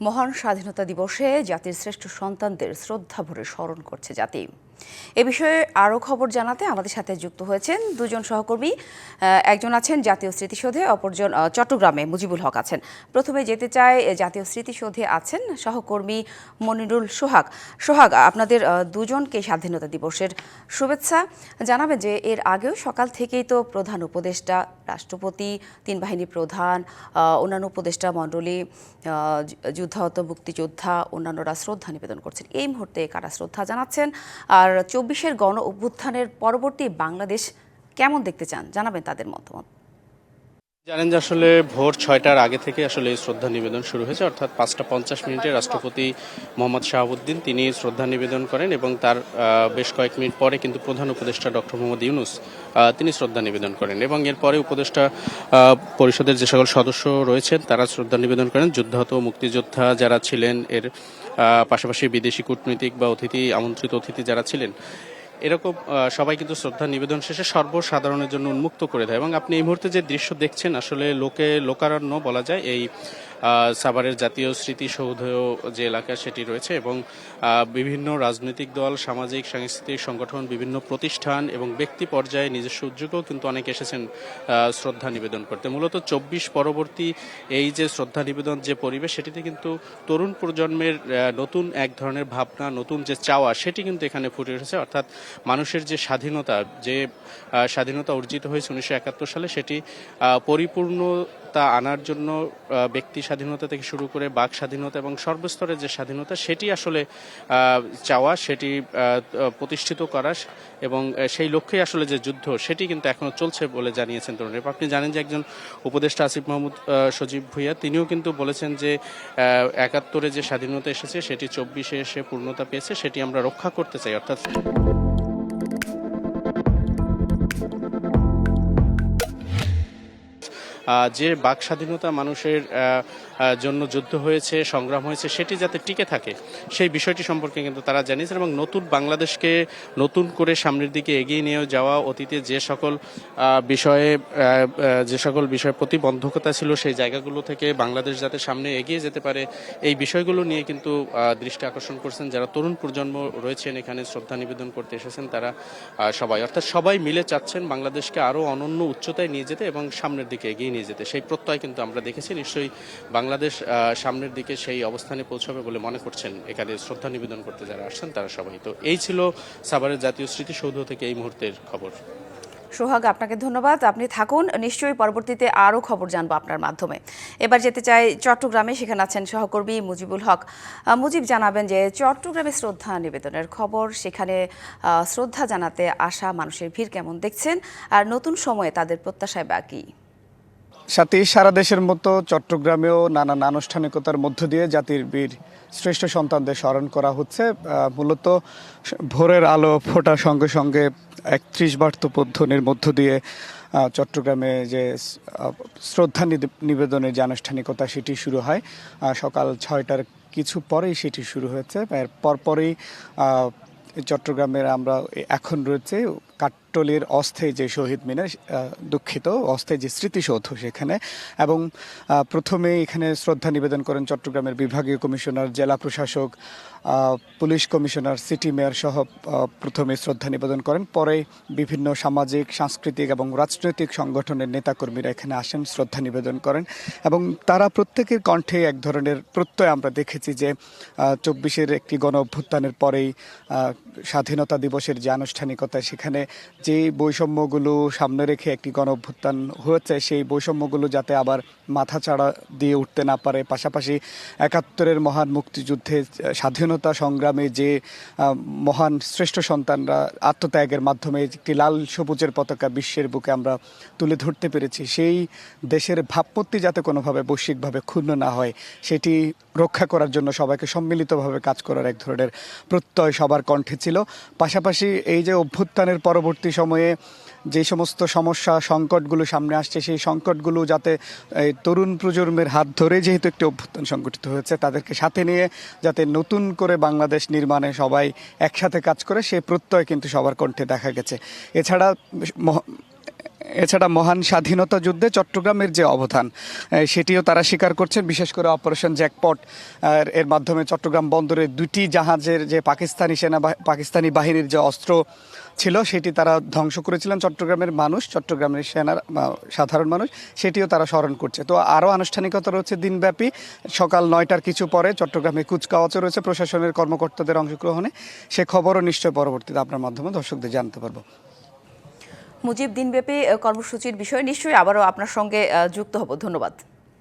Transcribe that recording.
মহান স্বাধীনতা দিবসে জাতির শ্রেষ্ঠ সন্তানদের শ্রদ্ধা ভরে স্মরণ করছে জাতি। এ বিষয়ে আরও খবর জানাতে আমাদের সাথে যুক্ত হয়েছেন দুজন সহকর্মী। একজন আছেন জাতীয় স্মৃতিসৌধে, অপরজন চট্টগ্রামে মুজিবুল হক আছেন। প্রথমে যেতে চাই জাতীয় স্মৃতিসৌধে আছেন সহকর্মী মনিরুল সোহাগ। সোহাগ, আপনাদের দুজনকে স্বাধীনতা দিবসের শুভেচ্ছা। জানাবেন যে এর আগেও সকাল থেকেই তো প্রধান উপদেষ্টা, রাষ্ট্রপতি, তিন বাহিনী প্রধান অন্যান্য উপদেষ্টা মণ্ডলী যুদ্ধাহত মুক্তিযোদ্ধা, অন্যান্যরা শ্রদ্ধা নিবেদন করছেন। এই মুহূর্তে কারা শ্রদ্ধা জানাচ্ছেন? আর চব্বিশের গণ অভ্যুত্থানের পরবর্তী বাংলাদেশ কেমন দেখতে চান? জানাবেন তাদের মতামত। জানেন যে আসলে ভোর ছয়টার আগে থেকে আসলে এই শ্রদ্ধা নিবেদন শুরু হয়েছে, অর্থাৎ পাঁচটা পঞ্চাশ মিনিটে রাষ্ট্রপতি মোহাম্মদ শাহাবুদ্দিন তিনি শ্রদ্ধা নিবেদন করেন এবং তার বেশ কয়েক মিনিট পরে কিন্তু প্রধান উপদেষ্টা ডক্টর মোহাম্মদ ইউনুস তিনি শ্রদ্ধা নিবেদন করেন এবং এরপরে উপদেষ্টা পরিষদের যে সকল সদস্য রয়েছেন তারা শ্রদ্ধা নিবেদন করেন। যুদ্ধাহত মুক্তিযোদ্ধা যারা ছিলেন, এর পাশাপাশি বিদেশি কূটনীতিক বা অতিথি আমন্ত্রিত অতিথি যারা ছিলেন এরকম সবাই কিন্তু শ্রদ্ধা নিবেদন শেষে সর্বসাধারণের জন্য উন্মুক্ত করে দেয়। এবং আপনি এই মুহূর্তে যে দৃশ্য দেখছেন, আসলে লোকে লোকারণ্য বলা যায় এই সাভারের জাতীয় স্মৃতিসৌধ যে এলাকা সেটি রয়েছে এবং বিভিন্ন রাজনৈতিক দল সামাজিক সাংস্কৃতিক সংগঠন বিভিন্ন প্রতিষ্ঠান এবং ব্যক্তি পর্যায়ে নিজস্ব উদ্যোগেও কিন্তু অনেকে এসেছেন শ্রদ্ধা নিবেদন করতে। মূলত চব্বিশ পরবর্তী এই যে শ্রদ্ধা নিবেদন যে পরিবেশ সেটিতে কিন্তু তরুণ প্রজন্মের নতুন এক ধরনের ভাবনা নতুন যে চাওয়া সেটি কিন্তু এখানে ফুটে উঠেছে। অর্থাৎ মানুষের যে স্বাধীনতা যে স্বাধীনতা অর্জিত হয়েছে উনিশশো একাত্তর সালে সেটি আহ, পরিপূর্ণতা আনার জন্য ব্যক্তি স্বাধীনতা থেকে শুরু করে বাক স্বাধীনতা এবং সর্বস্তরের যে স্বাধীনতা, সেটি আসলে চাওয়া, সেটি প্রতিষ্ঠিত করা এবং সেই লক্ষ্যে আসলে যে যুদ্ধ, সেটি কিন্তু এখনও চলছে বলে জানিয়েছেন তরুণের আপনি জানেন যে একজন উপদেষ্টা আসিফ মাহমুদ সজীব ভুইয়া, তিনিও কিন্তু বলেছেন যে একাত্তরে যে স্বাধীনতা এসেছে, সেটি চব্বিশে এসে পূর্ণতা পেয়েছে, সেটি আমরা রক্ষা করতে চাই, অর্থাৎ যে বাক স্বাধীনতা মানুষের জন্য যুদ্ধ হয়েছে, সংগ্রাম হয়েছে, সেটি যাতে টিকে থাকে, সেই বিষয়টি সম্পর্কে কিন্তু তারা জানিয়েছেন এবং নতুন বাংলাদেশকে নতুন করে সামনের দিকে এগিয়ে নিয়ে যাওয়া অতীতে যে সকল বিষয়ে যে সকল বিষয়ে প্রতিবন্ধকতা ছিল, সেই জায়গাগুলো থেকে বাংলাদেশ যাতে সামনে এগিয়ে যেতে পারে, এই বিষয়গুলো নিয়ে কিন্তু দৃষ্টি আকর্ষণ করছেন যারা তরুণ প্রজন্ম রয়েছেন এখানে শ্রদ্ধা নিবেদন করতে এসেছেন তারা সবাই। অর্থাৎ সবাই মিলে চাচ্ছেন বাংলাদেশকে আরও অনন্য উচ্চতায় নিয়ে যেতে এবং সামনের দিকে এগিয়ে নিয়ে যেতে। সেই প্রত্যয় কিন্তু আমরা দেখেছি। নিশ্চয়ই বাংলাদেশ সামনের দিকে সেই অবস্থানে পৌঁছাবে বলে মনে করছেন। এখানে শ্রদ্ধা নিবেদন করতে যারা আসছেন, তারা সবাই। তো এই ছিল সাভারের জাতীয় স্মৃতিসৌধ থেকে এই মুহূর্তের খবর। সোহাগ, আপনাকে ধন্যবাদ। আপনি থাকুন। নিশ্চয়ই পরবর্তীতে আরও খবর জানব আপনার মাধ্যমে। এবার যেতে চাই চট্টগ্রামে। সেখানে আছেন সহকর্মী মুজিবুল হক। মুজিব, জানাবেন যে চট্টগ্রামে শ্রদ্ধা নিবেদনের খবর। সেখানে শ্রদ্ধা জানাতে আসা মানুষের ভিড় কেমন দেখছেন? আর নতুন সময়ে তাদের প্রত্যাশায় বাকি? সাথে, সারা দেশের মতো চট্টগ্রামেও নানান আনুষ্ঠানিকতার মধ্য দিয়ে জাতির বীর শ্রেষ্ঠ সন্তানদের স্মরণ করা হচ্ছে। মূলত ভোরের আলো ফোটার সঙ্গে সঙ্গে একত্রিশ বার্তপদ্ধনের মধ্য দিয়ে চট্টগ্রামে যে শ্রদ্ধা নিবেদনের যে আনুষ্ঠানিকতা সেটি শুরু হয়। সকাল ছয়টার কিছু পরেই সেটি শুরু হয়েছে। এর পরপরই চট্টগ্রামের আমরা এখন রয়েছে কাট্টলির অস্থায়ী যে শহীদ মিনার দুঃখিত অস্থায়ী যে স্মৃতিসৌধ সেখানে। এবং প্রথমে এখানে শ্রদ্ধা নিবেদন করেন চট্টগ্রামের বিভাগীয় কমিশনার, জেলা প্রশাসক পুলিশ কমিশনার, সিটি মেয়র সহ প্রথমে শ্রদ্ধা নিবেদন করেন। পরে বিভিন্ন সামাজিক, সাংস্কৃতিক এবং রাজনৈতিক সংগঠনের নেতাকর্মীরা এখানে আসেন, শ্রদ্ধা নিবেদন করেন। এবং তারা প্রত্যেকের কণ্ঠে এক ধরনের প্রত্যয় আমরা দেখেছি যে চব্বিশের একটি গণ অভ্যুত্থানের পরেই স্বাধীনতা দিবসের যে আনুষ্ঠানিকতা সেখানে যে বৈষম্যগুলো সামনে রেখে একটি গণ অভ্যুত্থান হয়েছে, সেই বৈষম্যগুলো যাতে আবার মাথাচাড়া দিয়ে উঠতে না পারে। পাশাপাশি একাত্তরের মহান মুক্তিযুদ্ধে স্বাধীনতা সংগ্রামে যে মহান শ্রেষ্ঠ সন্তানরা আত্মত্যাগের মাধ্যমে একটি লাল সবুজের পতাকা বিশ্বের বুকে আমরা তুলে ধরতে পেরেছি, সেই দেশের ভাবপত্তি যাতে কোনোভাবে বৈশ্বিকভাবে ক্ষুণ্ণ না হয়, সেটি রক্ষা করার জন্য সবাইকে সম্মিলিতভাবে কাজ করার এক ধরনের প্রত্যয় সবার কণ্ঠে ছিল। পাশাপাশি এই যে অভ্যুত্থানের পরবর্তী সময়ে যে সমস্ত সমস্যা, সংকটগুলো সামনে আসছে, সেই সংকটগুলো যাতে এই তরুণ প্রজন্মের হাত ধরে যেহেতু একটি অভ্যুত্থান সংগঠিত হয়েছে, তাদেরকে সাথে নিয়ে যাতে নতুন করে বাংলাদেশ নির্মাণে সবাই একসাথে কাজ করে সেই প্রত্যয় কিন্তু সবার কণ্ঠে দেখা গেছে। এছাড়া এছাড়া মহান স্বাধীনতা যুদ্ধে চট্টগ্রামের যে অবদান সেটিও তারা স্বীকার করছেন, বিশেষ করে অপারেশন জ্যাকপট এর মাধ্যমে চট্টগ্রাম বন্দরে দুটি জাহাজের যে পাকিস্তানি সেনা পাকিস্তানি বাহিনীর যে অস্ত্র ছিল, সেটি তারা ধ্বংস করেছিলেন। চট্টগ্রামের মানুষ, চট্টগ্রামের সেনার সাধারণ মানুষ, সেটিও তারা স্মরণ করছে। তো আরও আনুষ্ঠানিকতা রয়েছে দিনব্যাপী। সকাল নয়টার কিছু পরে চট্টগ্রামে কুচকাওয়াচও রয়েছে প্রশাসনের কর্মকর্তাদের অংশগ্রহণে। সে খবরও নিশ্চয় পরবর্তীতে আপনার মাধ্যমে দর্শকদের জানতে পারব। মুজিব দিনব্যাপী কর্মসূচির বিষয়ে নিশ্চয়ই আবারও আপনার সঙ্গে যুক্ত হব। ধন্যবাদ।